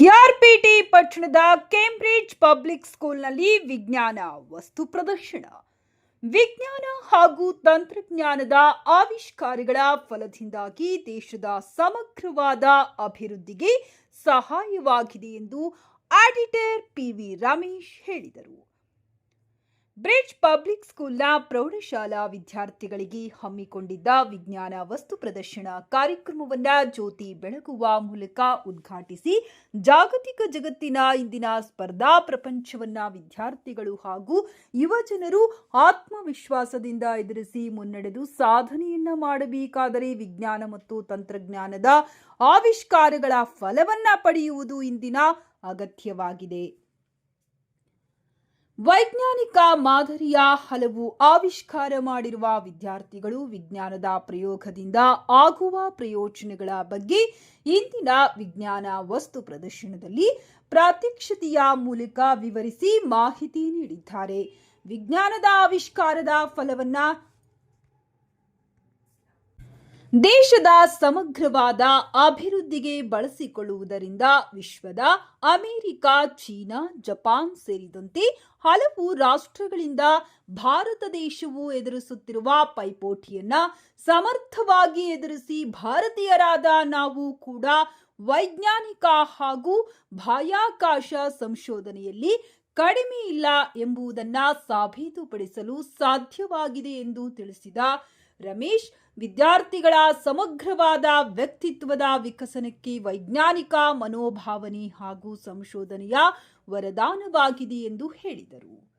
ಕೆಆರ್ಪೇಟೆ ಪಟ್ಟಣದ Cambridge public ಸ್ಕೂಲ್ನಲ್ಲಿ ವಿಜ್ಞಾನ ವಸ್ತು ಪ್ರದರ್ಶನ. ವಿಜ್ಞಾನ ಹಾಗೂ ತಂತ್ರಜ್ಞಾನದ ಆವಿಷ್ಕಾರಗಳ ಫಲದಿಂದಾಗಿ ದೇಶದ ಸಮಗ್ರವಾದ ಅಭಿವೃದ್ಧಿಗೆ ಸಹಾಯವಾಗಿದೆ ಎಂದು ಆಡಿಟರ್ ಪಿವಿ ರಮೇಶ್ ಹೇಳಿದರು. ಬ್ರಿಡ್ಜ್ ಪಬ್ಲಿಕ್ ಸ್ಕೂಲ್ನ ಪ್ರೌಢಶಾಲಾ ವಿದ್ಯಾರ್ಥಿಗಳಿಗೆ ಹಮ್ಮಿಕೊಂಡಿದ್ದ ವಿಜ್ಞಾನ ವಸ್ತು ಪ್ರದರ್ಶನ ಕಾರ್ಯಕ್ರಮವನ್ನ ಜ್ಯೋತಿ ಬೆಳಗುವ ಮೂಲಕ ಉದ್ಘಾಟಿಸಿ ಜಾಗತಿಕ ಜಗತ್ತಿನ ಇಂದಿನ ಸ್ಪರ್ಧಾ ಪ್ರಪಂಚವನ್ನ ವಿದ್ಯಾರ್ಥಿಗಳು ಹಾಗೂ ಯುವಜನರು ಆತ್ಮವಿಶ್ವಾಸದಿಂದ ಎದುರಿಸಿ ಮುನ್ನಡೆದು ಸಾಧನೆಯನ್ನ ಮಾಡಬೇಕಾದರೆ ವಿಜ್ಞಾನ ಮತ್ತು ತಂತ್ರಜ್ಞಾನದ ಆವಿಷ್ಕಾರಗಳ ಫಲವನ್ನ ಪಡೆಯುವುದು ಇಂದಿನ ಅಗತ್ಯವಾಗಿದೆ. ವೈಜ್ಞಾನಿಕ ಮಾದರಿಯ ಹಲವು ಆವಿಷ್ಕಾರ ಮಾಡಿರುವ ವಿದ್ಯಾರ್ಥಿಗಳು ವಿಜ್ಞಾನದ ಪ್ರಯೋಗದಿಂದ ಆಗುವ ಪ್ರಯೋಜನಗಳ ಬಗ್ಗೆ ಇಂದಿನ ವಿಜ್ಞಾನ ವಸ್ತು ಪ್ರದರ್ಶನದಲ್ಲಿ ಪ್ರಾತ್ಯಕ್ಷತೆಯ ಮೂಲಕ ವಿವರಿಸಿ ಮಾಹಿತಿ ನೀಡಿದ್ದಾರೆ. ವಿಜ್ಞಾನದ ಆವಿಷ್ಕಾರದ ಫಲವನ್ನ ದೇಶದ ಸಮಗ್ರವಾದ ಅಭಿವೃದ್ಧಿಗೆ ಬಳಸಿಕೊಳ್ಳುವುದರಿಂದ ವಿಶ್ವದ ಅಮೆರಿಕ, ಚೀನಾ, ಜಪಾನ್ ಸೇರಿದಂತೆ ಹಲವು ರಾಷ್ಟ್ರಗಳಿಂದ ಭಾರತ ದೇಶವು ಎದುರಿಸುತ್ತಿರುವ ಪೈಪೋಟಿಯನ್ನ ಸಮರ್ಥವಾಗಿ ಎದುರಿಸಿ ಭಾರತೀಯರಾದ ನಾವು ಕೂಡ ವೈಜ್ಞಾನಿಕ ಹಾಗೂ ಬಾಹ್ಯಾಕಾಶ ಸಂಶೋಧನೆಯಲ್ಲಿ ಕಡಿಮೆ ಇಲ್ಲ ಎಂಬುದನ್ನು ಸಾಬೀತುಪಡಿಸಲು ಸಾಧ್ಯವಾಗಿದೆ ಎಂದು ತಿಳಿಸಿದ ರಮೇಶ್ ವಿದ್ಯಾರ್ಥಿಗಳ ಸಮಗ್ರವಾದ ವ್ಯಕ್ತಿತ್ವದ ವಿಕಸನಕ್ಕೆ ವೈಜ್ಞಾನಿಕ ಮನೋಭಾವನೆ ಹಾಗೂ ಸಂಶೋಧನೆಯ ವರದಾನವಾಗಿದೆ ಎಂದು ಹೇಳಿದರು.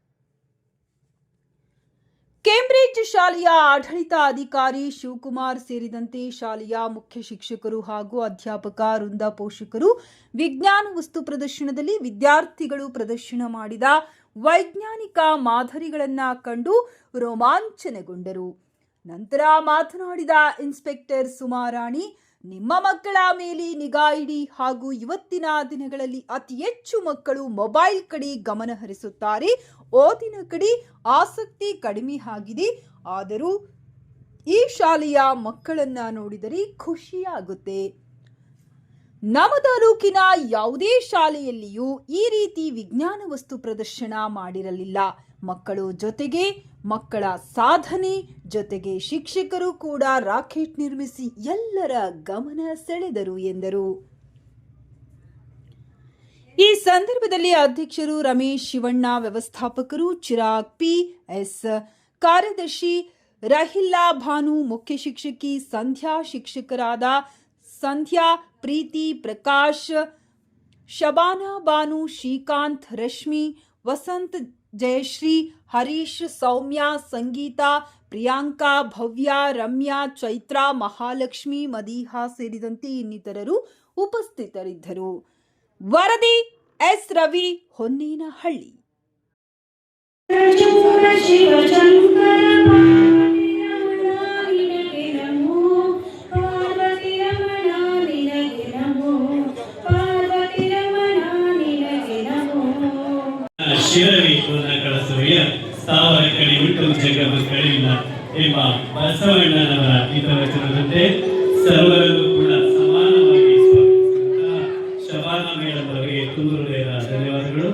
ಕೇಂಬ್ರಿಡ್ಜ್ ಶಾಲೆಯ ಆಡಳಿತ ಅಧಿಕಾರಿ ಶಿವಕುಮಾರ್ ಸೇರಿದಂತೆ ಶಾಲೆಯ ಮುಖ್ಯ ಶಿಕ್ಷಕರು ಹಾಗೂ ಅಧ್ಯಾಪಕ ವೃಂದ ಪೋಷಕರು ವಿಜ್ಞಾನ ವಸ್ತು ಪ್ರದರ್ಶನದಲ್ಲಿ ವಿದ್ಯಾರ್ಥಿಗಳು ಪ್ರದರ್ಶನ ಮಾಡಿದ ವೈಜ್ಞಾನಿಕ ಮಾದರಿಗಳನ್ನು ಕಂಡು ರೋಮಾಂಚನಗೊಂಡರು. ನಂತರ ಮಾತನಾಡಿದ ಇನ್ಸ್ಪೆಕ್ಟರ್ ಸುಮಾರಾಣಿ, ನಿಮ್ಮ ಮಕ್ಕಳ ಮೇಲೆ ನಿಗಾ ಇಡಿ ಹಾಗೂ ಇವತ್ತಿನ ದಿನಗಳಲ್ಲಿ ಅತಿ ಹೆಚ್ಚು ಮಕ್ಕಳು ಮೊಬೈಲ್ ಕಡೆ ಗಮನ ಹರಿಸುತ್ತಾರೆ. ಓದಿನ ಕಡೆ ಆಸಕ್ತಿ ಕಡಿಮೆ ಆಗಿದೆ. ಆದರೂ ಈ ಶಾಲೆಯ ಮಕ್ಕಳನ್ನ ನೋಡಿದರೆ ಖುಷಿಯಾಗುತ್ತೆ. ನಮ್ಮ ತಾಲೂಕಿನ ಯಾವುದೇ ಶಾಲೆಯಲ್ಲಿಯೂ ಈ ರೀತಿ ವಿಜ್ಞಾನ ವಸ್ತು ಪ್ರದರ್ಶನ ಮಾಡಿರಲಿಲ್ಲ. ಮಕ್ಕಳು ಜೊತೆಗೆ, ಮಕ್ಕಳ ಸಾಧನೆ ಜೊತೆಗೆ ಶಿಕ್ಷಕರು ಕೂಡ ರಾಕೆಟ್ ನಿರ್ಮಿಸಿ ಎಲ್ಲರ ಗಮನ ಸೆಳೆದರು ಎಂದರು. ಈ ಸಂದರ್ಭದಲ್ಲಿ ಅಧ್ಯಕ್ಷರು ರಮೇಶ್ ಶಿವಣ್ಣ, ವ್ಯವಸ್ಥಾಪಕರು ಚಿರಾಗ್ ಪಿ, ಎಸ್ ಕಾರ್ಯದರ್ಶಿ ರಹಿಲ್ಲಾ ಭಾನು, ಮುಖ್ಯ ಶಿಕ್ಷಕಿ ಸಂಧ್ಯಾ, ಶಿಕ್ಷಕರಾದ ಸಂಧ್ಯಾ, ಪ್ರೀತಿ, ಪ್ರಕಾಶ್, ಶಬಾನಾ ಬಾನು ಶ್ರೀಕಾಂತ್, ರಶ್ಮಿ, ವಸಂತ್ ಜಯಶ್ರೀ, ಹರೀಶ್, ಸೌಮ್ಯ, ಸಂಗೀತ, ಪ್ರಿಯಾಂಕಾ, ಭವ್ಯ, ರಮ್ಯಾ, ಚೈತ್ರಾ, ಮಹಾಲಕ್ಷ್ಮಿ, ಮದೀಹಾ ಸೇರಿದಂತೆ ಇನ್ನಿತರರು ಉಪಸ್ಥಿತರಿದ್ದರು. ವರದಿ ಎಸ್. ರವಿ, ಹೊನ್ನೇನಹಳ್ಳಿ. ಶಿರವೀಕರಣ ಕಳಿಸುವೆಯ? ಸ್ಥಾವರ ಕಡೆ ಉಂಟು ಜಗಮ ಕಳಿಲ್ಲ ಎಂಬ ಬಸವಣ್ಣನವರ ಹಿತವಚನದಂತೆ ಸರ್ವರನ್ನು ಕೂಡ ಸಮಾನವಾಗಿ ಶಬಾನ ಮೇಡಮ್ ಅವರಿಗೆ ಹೃದಯದ ಧನ್ಯವಾದಗಳು.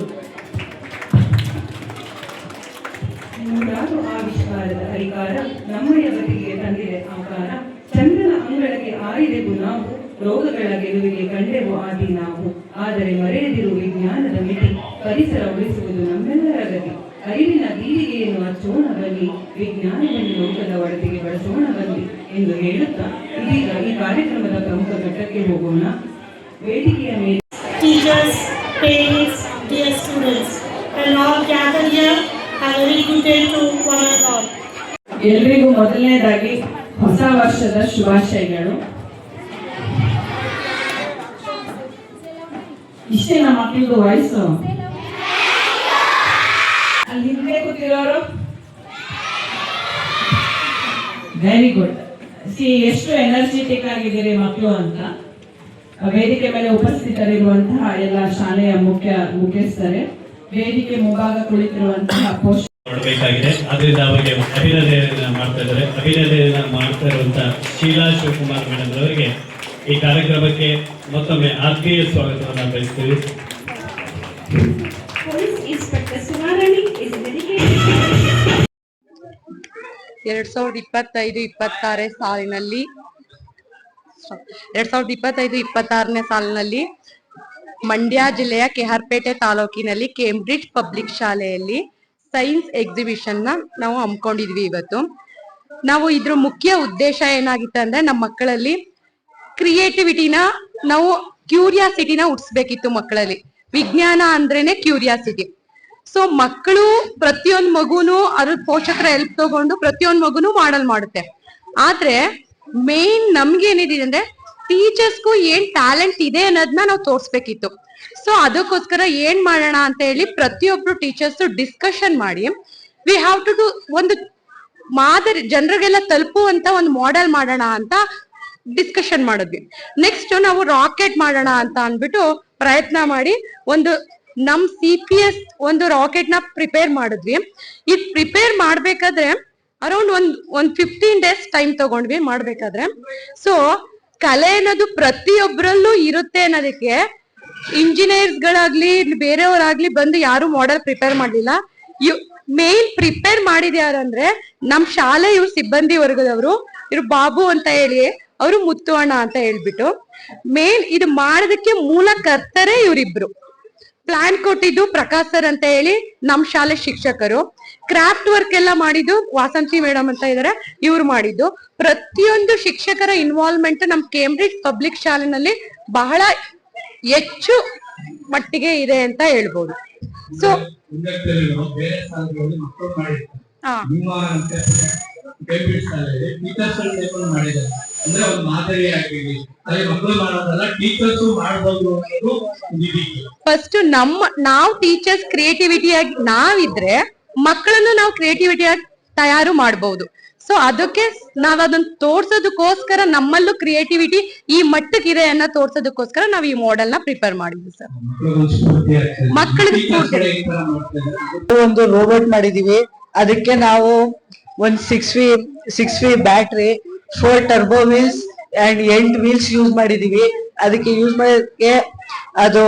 ನೂರಾರು ಆವಿಷ್ಕಾರದ ಹರಿಕಾರ ನಮ್ಮಯ ಬದಿಗೆ ತಂದಿದೆ ಆಕಾರ. ಚಂದ್ರನ ಅಂಗಳಕ್ಕೆ ಆರಿದೆವು ನಾವು, ರೋಗಗಳ ಗೆಲುವಿಗೆ ಕಂಡೆವು ಆದಿ ನಾವು. ಆದರೆ ಮರೆಯದಿರು ವಿಜ್ಞಾನದ ಮಿತಿ ಪರಿಸರ ಉಳಿಸುವುದು ನಮ್ಮೆಲ್ಲರ ಗತಿ ಅರಿವಿನ ಬೀಳಿಗೆಯನ್ನು ಹಚ್ಚೋಣ ಬನ್ನಿ ವಿಜ್ಞಾನವನ್ನು ಲೋಕದ ಒಡತಿಗೆ ಬಳಸೋಣ ಬನ್ನಿ ಎಂದು ಹೇಳುತ್ತಾ ಇದೀಗ ಈ ಕಾರ್ಯಕ್ರಮದ ಪ್ರಮುಖ ಘಟ್ಟಕ್ಕೆ ಹೋಗೋಣ. ವೇದಿಕೆಯ ಮೇಲೆ teachers parents dear students all gathered here, have a very good day to one and all. ಎಲ್ರಿಗೂ ಮೊದಲನೇದಾಗಿ ಹೊಸ ವರ್ಷದ ಶುಭಾಶಯಗಳು. ಇಷ್ಟೇ ನಮ್ಮ ಮಕ್ಕಳದು ವಯಸ್ಸು ಅಲ್ಲಿ ಹಿಂದೆ ಕೂತಿರೋರು ವೆರಿ ಗುಡ್ ಸಿ ಎಷ್ಟು ಎನರ್ಜೆಟಿಕ್ ಆಗಿದ್ದೀರಿ ಮಕ್ಕಳು ಅಂತ? ವೇದಿಕೆ ಮೇಲೆ ಉಪಸ್ಥಿತರಿರುವಂತಹ ಎಲ್ಲ ಶಾಲೆಯ ಮುಖ್ಯ ಮುಖ್ಯಸ್ಥರೇ, ವೇದಿಕೆ ಮುಂಭಾಗ ಕುಳಿತಿರುವಂತಹ ಪೋಷಕ ಮಾಡಬೇಕಾಗಿದೆ ಅದರಿಂದ ಅವರಿಗೆ ಅಭಿನಂದನೆಯನ್ನ ಮಾಡ್ತಾ ಇದ್ದಾರೆ. ಅಭಿನಂದನೆಯನ್ನ ಮಾಡ್ತಾ ಇರುವಂತ ಶೀಲಾ ಶಿವಕುಮಾರ್ ಮೇಡಮ್ ಅವರಿಗೆ ಈ ಕಾರ್ಯಕ್ರಮಕ್ಕೆ ಮತ್ತೊಮ್ಮೆ ಆತ್ಮೀಯ ಸ್ವಾಗತವನ್ನು ಬಯಸ್ತೀವಿ. ಎರಡ್ ಸಾವಿರದ ಇಪ್ಪತ್ತೈದು ಇಪ್ಪತ್ತಾರನೇ ಸಾಲಿನಲ್ಲಿ, ಎರಡ್ ಸಾವಿರದ ಇಪ್ಪತ್ತೈದು, ಇಪ್ಪತ್ತಾರನೇ ಸಾಲಿನಲ್ಲಿ ಮಂಡ್ಯ ಜಿಲ್ಲೆಯ ಕೆಹರ್ಪೇಟೆ ತಾಲೂಕಿನಲ್ಲಿ ಕೇಂಬ್ರಿಡ್ಜ್ ಪಬ್ಲಿಕ್ ಶಾಲೆಯಲ್ಲಿ ಸೈನ್ಸ್ ಎಕ್ಸಿಬಿಷನ್ನ ನಾವು ಹಮ್ಮಿಕೊಂಡಿದ್ವಿ ಇವತ್ತು. ನಾವು ಇದ್ರ ಮುಖ್ಯ ಉದ್ದೇಶ ಏನಾಗಿತ್ತು ಅಂದ್ರೆ ನಮ್ಮ ಮಕ್ಕಳಲ್ಲಿ ಕ್ರಿಯೇಟಿವಿಟಿನ ನಾವು ಕ್ಯೂರಿಯಾಸಿಟಿನ ಹುಟ್ಟಿಸ್ಬೇಕಿತ್ತು ಮಕ್ಕಳಲ್ಲಿ. ವಿಜ್ಞಾನ ಅಂದ್ರೇನೆ ಕ್ಯೂರಿಯಾಸಿಟಿ ಸೊ ಮಕ್ಕಳು ಪ್ರತಿಯೊಂದು ಮಗುನು ಅದ್ರ ಪೋಷಕರ ಹೆಲ್ಪ್ ತಗೊಂಡು ಪ್ರತಿಯೊಂದು ಮಗುನು ಮಾಡಲ್ ಮಾಡುತ್ತೆ. ಆದ್ರೆ ಮೇನ್ ನಮ್ಗೆ ಏನಿದೆ ಅಂದ್ರೆ ಟೀಚರ್ಸ್ಗೂ ಏನ್ ಟ್ಯಾಲೆಂಟ್ ಇದೆ ಅನ್ನೋದನ್ನ ನಾವು ತೋರಿಸ್ಬೇಕಿತ್ತು. ಸೊ ಅದಕ್ಕೋಸ್ಕರ ಏನ್ ಮಾಡೋಣ ಅಂತ ಹೇಳಿ ಪ್ರತಿಯೊಬ್ರು ಟೀಚರ್ಸ್ ಡಿಸ್ಕಷನ್ ಮಾಡಿ ವಿ ಹ್ಯಾವ್ ಟು ಡೂ ಒಂದು ಮಾದರಿ, ಜನರಿಗೆಲ್ಲ ತಲುಪುವಂತ ಒಂದು ಮಾಡೆಲ್ ಮಾಡೋಣ ಅಂತ ಡಿಸ್ಕಷನ್ ಮಾಡಿದ್ವಿ. ನೆಕ್ಸ್ಟ್ ನಾವು ರಾಕೆಟ್ ಮಾಡೋಣ ಅಂತ ಅಂದ್ಬಿಟ್ಟು ಪ್ರಯತ್ನ ಮಾಡಿ ಒಂದು ನಮ್ ಸಿ ಪಿ ಎಸ್ ಒಂದು ರಾಕೆಟ್ನ ಪ್ರಿಪೇರ್ ಮಾಡಿದ್ವಿ. ಇದ್ ಪ್ರಿಪೇರ್ ಮಾಡ್ಬೇಕಾದ್ರೆ ಅರೌಂಡ್ ಒಂದ್ ಒಂದ್ ಫಿಫ್ಟೀನ್ ಡೇಸ್ ಟೈಮ್ ತಗೊಂಡ್ವಿ ಮಾಡ್ಬೇಕಾದ್ರೆ. ಸೊ ಕಲೆ ಅನ್ನೋದು ಪ್ರತಿಯೊಬ್ಬರಲ್ಲೂ ಇರುತ್ತೆ ಅನ್ನೋದಕ್ಕೆ ಇಂಜಿನಿಯರ್ಸ್ ಗಳಾಗ್ಲಿ ಬೇರೆಯವರಾಗ್ಲಿ ಬಂದು ಯಾರು ಮಾಡೆಲ್ ಪ್ರಿಪೇರ್ ಮಾಡಲಿಲ್ಲ. ಮೇನ್ ಪ್ರಿಪೇರ್ ಮಾಡಿದ ಯಾರಂದ್ರೆ ನಮ್ ಶಾಲೆ ಇವ್ರ ಸಿಬ್ಬಂದಿ ವರ್ಗದವರು. ಇವ್ರು ಬಾಬು ಅಂತ ಹೇಳಿ, ಅವರು ಮುತ್ತು ಅಣ್ಣ ಅಂತ ಹೇಳ್ಬಿಟ್ಟು. ಮೇನ್ ಇದು ಮಾಡೋದಕ್ಕೆ ಮೂಲ ಕರ್ತರೇ ಇವರಿಬ್ರು. ಪ್ಲಾನ್ ಕೊಟ್ಟಿದ್ದು ಪ್ರಕಾಶ್ ಸರ್ ಅಂತ ಹೇಳಿ ನಮ್ ಶಾಲೆ ಶಿಕ್ಷಕರು. ಕ್ರಾಫ್ಟ್ ವರ್ಕ್ ಎಲ್ಲ ಮಾಡಿದ್ದು ವಾಸಂತಿ ಮೇಡಮ್ ಅಂತ ಇದಾರೆ. ಇವ್ರು ಮಾಡಿದ್ದು. ಪ್ರತಿಯೊಂದು ಶಿಕ್ಷಕರ ಇನ್ವಾಲ್ವ್ಮೆಂಟ್ ನಮ್ ಕೇಂಬ್ರಿಡ್ಜ್ ಪಬ್ಲಿಕ್ ಶಾಲೆನಲ್ಲಿ ಬಹಳ ಹೆಚ್ಚು ಮಟ್ಟಿಗೆ ಇದೆ ಅಂತ ಹೇಳ್ಬೋದು. ಸೊ ಹಾ. ಅಂದ್ರೆ ಒಂದು ಮಾದರಿ ಆಗಿರ್ಲಿ. ಅದೇ ಮಕ್ಕಳು ಮಾಡೋದಲ್ಲ ಟೀಚರ್ಸ್ ಮಾಡಬಹುದು ಅನ್ನೋದು ಫಸ್ಟ್ ನಮ್ಮ ನಾವು ಟೀಚರ್ಸ್ ಕ್ರಿಯೇಟಿವಿಟಿ ಆಗಿ ನಾವಿದ್ರೆ ಮಕ್ಕಳನ್ನು ನಾವು ಕ್ರಿಯೇಟಿವಿಟಿ ಆಗಿ ತಯಾರು ಮಾಡಬಹುದು ಸೊ ಅದಕ್ಕೆ ನಾವ್ ಅದನ್ನ ತೋರ್ಸೋದಕ್ಕೋಸ್ಕರ ನಮ್ಮಲ್ಲೂ ಕ್ರಿಯೇಟಿವಿಟಿ ಈ ಮಟ್ಟಕ್ಕಿದೆ ಅನ್ನ ತೋರ್ಸೋದಕ್ಕೋಸ್ಕರ ನಾವ್ ಈ ಮಾಡೆಲ್ನ ಪ್ರಿಪೇರ್ ಮಾಡಿದ್ವಿ ಸರ್ ಮಕ್ಕಳಿಗೆ ಸ್ಫೂರ್ತಿ. ಒಂದು ರೋಬೋಟ್ ಮಾಡಿದೀವಿ. ಅದಕ್ಕೆ ನಾವು ಒಂದ್ six V six V battery four turbo wheels and ಎಂಟ್ ವೀಲ್ಸ್ ಯೂಸ್ ಮಾಡಿದೀವಿ. ಅದಕ್ಕೆ ಯೂಸ್ ಮಾಡೋದಕ್ಕೆ ಅದು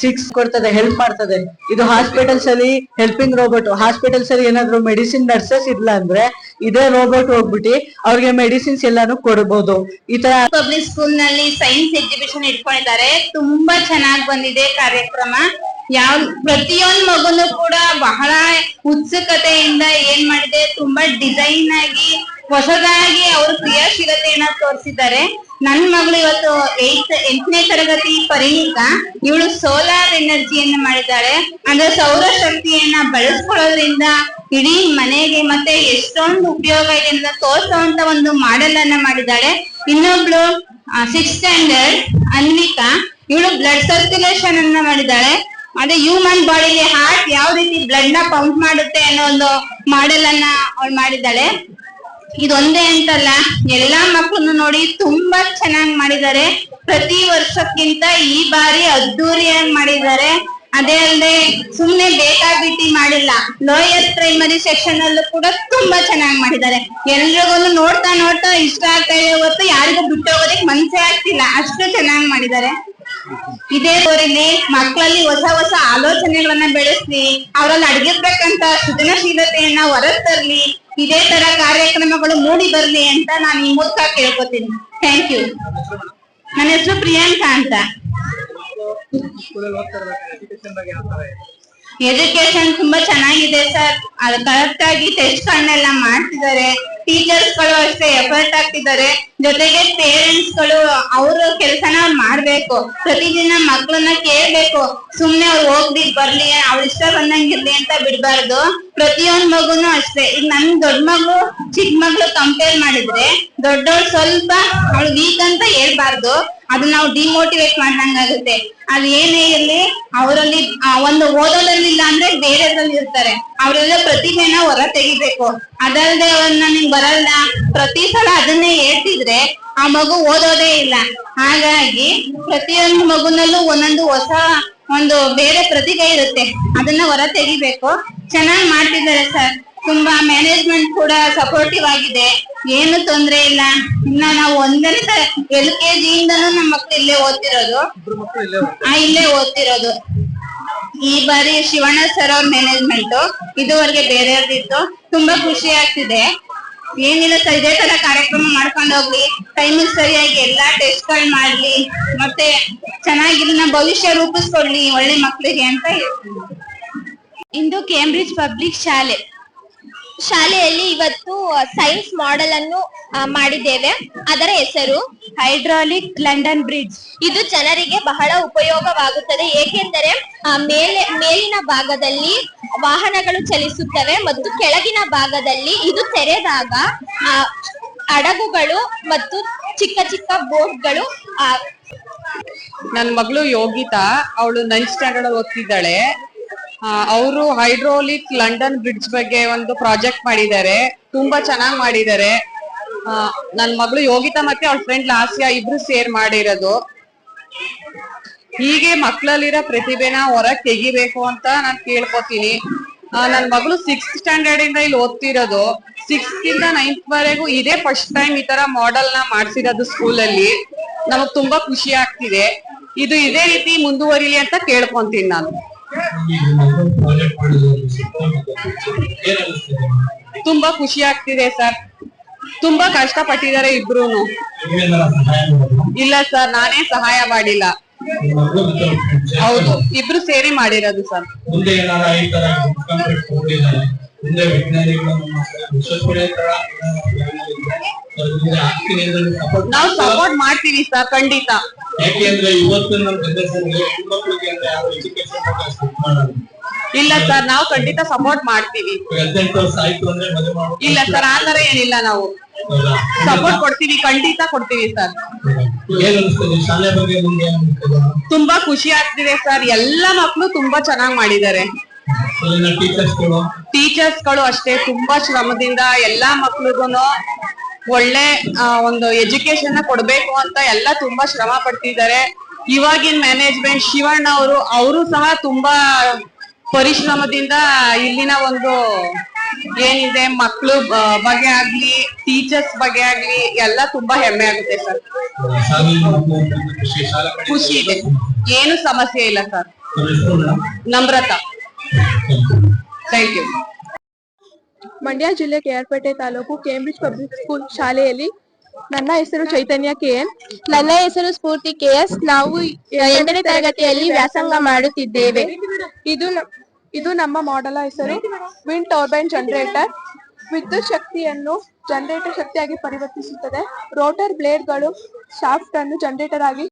ಸಿಕ್ಸ್ ಕೊಡ್ತದೆ ಹೆಲ್ಪ್ ಮಾಡ್ತದೆ. ಇದು ಹಾಸ್ಪಿಟಲ್ಸ್ ಅಲ್ಲಿ ಹೆಲ್ಪಿಂಗ್ ರೋಬೋಟ್ ಹಾಸ್ಪಿಟಲ್ಸ್ ಅಲ್ಲಿ ಏನಾದ್ರು ಮೆಡಿಸಿನ್ ನರ್ಸಸ್ ಇಲ್ಲ ಅಂದ್ರೆ ಇದೇ ರೋಬೋಟ್ ಹೋಗ್ಬಿಟ್ಟು ಅವ್ರಿಗೆ ಮೆಡಿಸಿನ್ಸ್ ಎಲ್ಲಾನು ಕೊಡ್ಬೋದು. ಈ ತರ ಪಬ್ಲಿಕ್ ಸ್ಕೂಲ್ನಲ್ಲಿ ಸೈನ್ಸ್ ಎಕ್ಸಿಬಿಷನ್ ಇಟ್ಕೊಂಡಿದ್ದಾರೆ. ತುಂಬಾ ಚೆನ್ನಾಗಿ ಬಂದಿದೆ ಕಾರ್ಯಕ್ರಮ. ಯಾವ, ಪ್ರತಿಯೊಂದ್ ಮಗುನು ಕೂಡ ಬಹಳ ಉತ್ಸುಕತೆಯಿಂದ ಏನ್ ಮಾಡಿದೆ? ತುಂಬಾ ಡಿಸೈನ್ ಆಗಿ ಹೊಸದಾಗಿ ಅವರು ಕ್ರಿಯಾಶೀಲತೆಯನ್ನ ತೋರಿಸಿದ್ದಾರೆ? ನನ್ ಮಗಳು ಇವತ್ತು ಏತ್ ಎಂಟನೇ ತರಗತಿ ಪರಿಣಿತ. ಇವಳು ಸೋಲಾರ್ ಎನರ್ಜಿಯನ್ನ ಮಾಡಿದ್ದಾಳೆ ಅಂದ್ರೆ ಸೌರ ಶಕ್ತಿಯನ್ನ ಬಳಸ್ಕೊಳ್ಳೋದ್ರಿಂದ ಇಡೀ ಮನೆಗೆ ಮತ್ತೆ ಎಷ್ಟೊಂದು ಉಪಯೋಗ ಇದೆ ಅಂತ ತೋರಿಸುವಂತ ಒಂದು ಮಾಡೆಲ್ ಅನ್ನ ಮಾಡಿದ್ದಾಳೆ ಇನ್ನೊಬ್ಳು ಸಿಕ್ಸ್ ಸ್ಟ್ಯಾಂಡರ್ಡ್ ಅನ್ವಿಕಾ. ಇವಳು ಬ್ಲಡ್ ಸರ್ಕ್ಯುಲೇಷನ್ ಅನ್ನ ಮಾಡಿದ್ದಾಳೆ ಅದೇ ಹ್ಯೂಮನ್ ಬಾಡಿಲಿ ಹಾರ್ಟ್ ಯಾವ ರೀತಿ ಬ್ಲಡ್ನ ಪಂಪ್ ಮಾಡುತ್ತೆ ಅನ್ನೋ ಒಂದು ಮಾಡೆಲ್ ಅನ್ನ ಅವಳು ಮಾಡಿದ್ದಾಳೆ ಇದೊಂದೇ ಅಂತಲ್ಲ, ಎಲ್ಲಾ ಮಕ್ಕಳನ್ನು ನೋಡಿ ತುಂಬಾ ಚೆನ್ನಾಗಿ ಮಾಡಿದ್ದಾರೆ. ಪ್ರತಿ ವರ್ಷಕ್ಕಿಂತ ಈ ಬಾರಿ ಅದ್ದೂರಿಯಾಗಿ ಮಾಡಿದ್ದಾರೆ. ಅದೇ ಅಲ್ಲದೆ ಸುಮ್ನೆ ಬೇಕಾಬಿಟ್ಟಿ ಮಾಡಿಲ್ಲ. ಲೋಯರ್ ಪ್ರೈಮರಿ ಸೆಕ್ಷನ್ ಅಲ್ಲೂ ಕೂಡ ತುಂಬಾ ಚೆನ್ನಾಗಿ ಮಾಡಿದ್ದಾರೆ. ಎಲ್ರಿಗೂ ನೋಡ್ತಾ ನೋಡ್ತಾ ಇಷ್ಟ ಆಗ್ತಾ ಇದೆ ಹೊತ್ತು ಯಾರಿಗೂ ಬಿಟ್ಟು ಹೋಗೋದಕ್ಕೆ ಮನ್ಸೇ ಆಗ್ತಿಲ್ಲ. ಅಷ್ಟು ಚೆನ್ನಾಗಿ ಮಾಡಿದ್ದಾರೆ. ಇದೇ ಊರಿಲಿ ಮಕ್ಕಳಲ್ಲಿ ಹೊಸ ಹೊಸ ಆಲೋಚನೆಗಳನ್ನ ಬೆಳೆಸ್ಲಿ, ಅವರಲ್ಲಿ ಅಡಗಿರ್ತಕ್ಕಂತ ಸೃಜನಶೀಲತೆಯನ್ನ ಹೊರತರ್ಲಿ ಇದೇ ತರ ಕಾರ್ಯಕ್ರಮಗಳು ಮೂಡಿ ಬರ್ಲಿ ಅಂತ ನಾನು ಈ ಮೂಲಕ ಕೇಳ್ಕೊತೀನಿ. ಥ್ಯಾಂಕ್ ಯು ನನ್ನ ಹೆಸರು ಪ್ರಿಯಾಂಕಾ ಅಂತ. ಎಜುಕೇಶನ್ ತುಂಬಾ ಚೆನ್ನಾಗಿದೆ ಸರ್ ಅದು ಕರೆಕ್ಟ್ ಆಗಿ ಟೆಸ್ಟ್ ಗಳನ್ನೆಲ್ಲ ಮಾಡ್ತಿದ್ದಾರೆ. ಟೀಚರ್ಸ್ಗಳು ಅಷ್ಟೇ ಎಫರ್ಟ್ ಹಾಕ್ತಿದ್ದಾರೆ. ಜೊತೆಗೆ ಪೇರೆಂಟ್ಸ್ಗಳು ಅವ್ರ ಕೆಲಸನ ಮಾಡ್ಬೇಕು. ಪ್ರತಿದಿನ ಮಕ್ಕಳನ್ನ ಕೇಳ್ಬೇಕು. ಸುಮ್ನೆ ಅವ್ರು ಹೋಗ್ಲಿ ಬರ್ಲಿ, ಅವ್ರ ಇಷ್ಟ ಬಂದಂಗಿರ್ಲಿ ಅಂತ ಬಿಡ್ಬಾರ್ದು. ಪ್ರತಿಯೊಂದ್ ಮಗುನು ಅಷ್ಟೇ. ಈಗ ನನ್ ದೊಡ್ಡ ಮಗು ಚಿಕ್ಕ ಮಗಳು ಕಂಪೇರ್ ಮಾಡಿದ್ರೆ ದೊಡ್ಡವ್ರು ಸ್ವಲ್ಪ ಅವ್ಳು ವೀಕ್ ಅಂತ ಹೇಳ್ಬಾರ್ದು. ಅದನ್ನ ನಾವು ಡಿಮೋಟಿವೇಟ್ ಮಾಡ್ದಂಗಾಗುತ್ತೆ. ಅದ್ ಏನೇ ಇರ್ಲಿ, ಅವರಲ್ಲಿ ಒಂದು ಓದೋದ್ರಲ್ಲಿ ಇಲ್ಲ ಅಂದ್ರೆ ಬೇರೆದ್ರಲ್ಲಿ ಇರ್ತಾರೆ. ಅವರೆಲ್ಲ ಪ್ರತಿಭೆನ ಹೊರ ತೆಗಿಬೇಕು. ಅದಲ್ಲದೆ ಅವ್ರನ್ನ ನಿಂಗ್ ಬರಲ್ಲ, ಪ್ರತಿ ಸಲ ಅದನ್ನೇ ಹೇಳ್ತಿದ್ರೆ ಆ ಮಗು ಓದೋದೇ ಇಲ್ಲ. ಹಾಗಾಗಿ ಪ್ರತಿಯೊಂದು ಮಗುನಲ್ಲೂ ಒಂದೊಂದು ಹೊಸ ಒಂದು ಬೇರೆ ಪ್ರತಿಭೆ ಇರುತ್ತೆ. ಅದನ್ನ ಹೊರ ತೆಗಿಬೇಕು. ಚೆನ್ನಾಗಿ ಮಾಡ್ತಿದ್ದಾರೆ ಸರ್. ತುಂಬಾ ಮ್ಯಾನೇಜ್ಮೆಂಟ್ ಕೂಡ ಸಪೋರ್ಟಿವ್ ಆಗಿದೆ. ಏನು ತೊಂದ್ರೆ ಇಲ್ಲ. ಇನ್ನ ನಾವು ಒಂದನೇ ಎಲ್ ಕೆ ಜಿ ಇಂದನೂ ನಮ್ಮ ಮಕ್ಳು ಇಲ್ಲೇ ಓದ್ತಿರೋದು. ಆ ಇಲ್ಲೇ ಓದ್ತಿರೋದು. ಈ ಬಾರಿ ಶಿವಣ್ಣ ಸರ್ ಅವ್ರ ಮ್ಯಾನೇಜ್ಮೆಂಟ್ ಇದುವರೆಗೆ ಬೇರೆಯವ್ರದಿತ್ತು. ತುಂಬಾ ಖುಷಿ ಆಗ್ತಿದೆ. ಏನಿಲ್ಲ ಸರ್ ಇದೇ ತರ ಕಾರ್ಯಕ್ರಮ ಮಾಡ್ಕೊಂಡು ಹೋಗ್ಲಿ. ಟೈಮಿಗೆ ಸರಿಯಾಗಿ ಎಲ್ಲಾ ಟೆಸ್ಟ್ಗಳು ಮಾಡ್ಲಿ. ಮತ್ತೆ ಚೆನ್ನಾಗಿ ಇದನ್ನ ಭವಿಷ್ಯ ರೂಪಿಸ್ಕೊಳ್ಳಿ ಒಳ್ಳೆ ಮಕ್ಕಳಿಗೆ ಅಂತ ಹೇಳ್ತೀನಿ. ಇಂದು ಕೇಂಬ್ರಿಡ್ಜ್ ಪಬ್ಲಿಕ್ ಶಾಲೆ. ಶಾಲೆಯಲ್ಲಿ ಇವತ್ತು ಸೈನ್ಸ್ ಮಾಡೆಲ್ ಅನ್ನು ಆ, ಮಾಡಿದ್ದೇವೆ. ಅದರ ಹೆಸರು? Hydraulic London bridge. ಇದು ಜನರಿಗೆ ಬಹಳ ಉಪಯೋಗವಾಗುತ್ತದೆ. ಏಕೆಂದರೆ ಆ, ಮೇಲೆ ಮೇಲಿನ ಭಾಗದಲ್ಲಿ ವಾಹನಗಳು ಚಲಿಸುತ್ತವೆ ಮತ್ತು ಕೆಳಗಿನ ಭಾಗದಲ್ಲಿ ಇದು ತೆರೆದಾಗ ಆ, ಹಡಗುಗಳು ಮತ್ತು ಚಿಕ್ಕ ಚಿಕ್ಕ ಬೋಟ್ಗಳು ಆ, ನನ್ ಮಗಳು ಯೋಗಿತಾ ಅವಳು ನೈನ್ ಸ್ಟ್ಯಾಂಡರ್ಡ್ ಅಲ್ಲಿ ಓದ್ತಿದ್ದಾಳೆ ಅವರು ಹೈಡ್ರೋಲಿಕ್ ಲಂಡನ್ ಬ್ರಿಡ್ಜ್ ಬಗ್ಗೆ ಒಂದು ಪ್ರಾಜೆಕ್ಟ್ ಮಾಡಿದ್ದಾರೆ. ತುಂಬಾ ಚೆನ್ನಾಗಿ ಮಾಡಿದ್ದಾರೆ. ನನ್ ಮಗಳು ಯೋಗಿತಾ ಮತ್ತೆ ಅವಳ ಫ್ರೆಂಡ್ ಲಾಸ್ಯ ಇಬ್ರು ಸೇರ್ ಮಾಡಿರೋದು. ಹೀಗೆ ಮಕ್ಕಳಲ್ಲಿರೋ ಪ್ರತಿಭೆನ ಹೊರಗೆ ತೆಗಿಬೇಕು ಅಂತ ನಾನು ಕೇಳ್ಕೊತೀನಿ. ನನ್ ಮಗಳು ಸಿಕ್ಸ್ತ್ ಸ್ಟ್ಯಾಂಡರ್ಡ್ ಇಂದ ಇಲ್ಲಿ ಓದ್ತಿರೋದು. ಸಿಕ್ಸ್ತ್ ಇಂದ ನೈನ್ತ್ ವರೆಗೂ ಇದೇ ಫಸ್ಟ್ ಟೈಮ್ ಈ ತರ ಮಾಡೆಲ್ನ ಮಾಡ್ಸಿರೋದು ಸ್ಕೂಲ್ ಅಲ್ಲಿ. ನಮಗ್ ತುಂಬಾ ಖುಷಿ ಆಗ್ತಿದೆ. ಇದು ಇದೇ ರೀತಿ ಮುಂದುವರಿಲಿ ಅಂತ ಕೇಳ್ಕೊಂತೀನಿ ನಾನು. ತುಂಬಾ ಖುಷಿ ಆಗ್ತಿದೆ ಸರ್. ತುಂಬಾ ಕಷ್ಟ ಪಟ್ಟಿದ್ದಾರೆ ನೀವೇನಾರ ಇಲ್ಲ ಸರ್, ನಾನೇ ಸಹಾಯ ಮಾಡಿಲ್ಲ. ಹೌದು, ಇಬ್ರು ಸೇರಿ ಮಾಡಿರೋದು ಸರ್. ಮುಂದೆ ನಾವು ಸಪೋರ್ಟ್ ಮಾಡ್ತೀವಿ ಸರ್ ಖಂಡಿತ. ಯಾಕೆಂದ್ರೆ ಇವತ್ತು ನಮ್ಮ ಜನರೇಷನ್ಗೆ ಹೆಣ್ಮಕ್ಳಿಗೆ ಅಂದ್ರೆ ಯಾರು ಎಜುಕೇಶನ್ ಮಾಡೋದು ಇಲ್ಲ ಸರ್ ನಾವು ಖಂಡಿತ ಸಪೋರ್ಟ್ ಮಾಡ್ತೀವಿ. ಇಲ್ಲ ಸರ್ ಆತರ ಏನಿಲ್ಲ ನಾವು? ಸಪೋರ್ಟ್ ಕೊಡ್ತೀವಿ ಖಂಡಿತ ಕೊಡ್ತೀವಿ ಸರ್ ತುಂಬಾ ಖುಷಿ ಆಗ್ತಿದೆ ಸರ್ ಎಲ್ಲ ಮಕ್ಕಳು ತುಂಬಾ ಚೆನ್ನಾಗಿ ಮಾಡಿದ್ದಾರೆ. ಟೀಚರ್ಸ್ಗಳು ಟೀಚರ್ಸ್ಗಳು ಅಷ್ಟೇ ತುಂಬಾ ಶ್ರಮದಿಂದ ಎಲ್ಲಾ ಮಕ್ಳಿಗೂನು ಒಳ್ಳೆ ಒಂದು ಎಜುಕೇಶನ್ ಕೊಡ್ಬೇಕು ಅಂತ ಎಲ್ಲ ತುಂಬಾ ಶ್ರಮ ಪಡ್ತಿದ್ದಾರೆ. ಇವಾಗಿನ ಮ್ಯಾನೇಜ್ಮೆಂಟ್ ಶಿವಣ್ಣ ಅವರು ಅವರು ಸಹ ತುಂಬಾ ಪರಿಶ್ರಮದಿಂದ ಇಲ್ಲಿನ ಒಂದು ಏನಿದೆ ಮಕ್ಕಳು ಬಗ್ಗೆ ಆಗ್ಲಿ ಟೀಚರ್ಸ್ ಬಗ್ಗೆ ಆಗ್ಲಿ ಎಲ್ಲ ತುಂಬಾ ಹೆಮ್ಮೆ ಆಗುತ್ತೆ ಸರ್. ಖುಷಿ ಇದೆ. ಏನು ಸಮಸ್ಯೆ ಇಲ್ಲ sir. Namrata. Thank you Mandya ಜಿಲ್ಲೆ ಕೆಆರ್ಪೇಟೆ ತಾಲೂಕು ಕೇಂಬ್ರಿಡ್ಜ್ ಪಬ್ಲಿಕ್ ಸ್ಕೂಲ್ ಶಾಲೆಯಲ್ಲಿ ನನ್ನ ಹೆಸರು ಚೈತನ್ಯ ಕೆ ಎನ್ ನನ್ನ ಹೆಸರು ಸ್ಫೂರ್ತಿ ಕೆ ಎಸ್ ನಾವು ಎಂಟನೇ ತರಗತಿಯಲ್ಲಿ ವ್ಯಾಸಂಗ ಮಾಡುತ್ತಿದ್ದೇವೆ. ಇದು ನ- ಇದು ನಮ್ಮ ಮಾಡೆಲ್ ಹೆಸರು. Wind turbine generator. ವಿದ್ಯುತ್ ಶಕ್ತಿಯನ್ನು ಜನರೇಟರ್ ಶಕ್ತಿಯಾಗಿ ಪರಿವರ್ತಿಸುತ್ತದೆ. ರೋಟರ್ ಬ್ಲೇಡ್ಗಳು ಶಾಫ್ಟ್ ಅನ್ನು ಜನರೇಟರ್ ಆಗಿ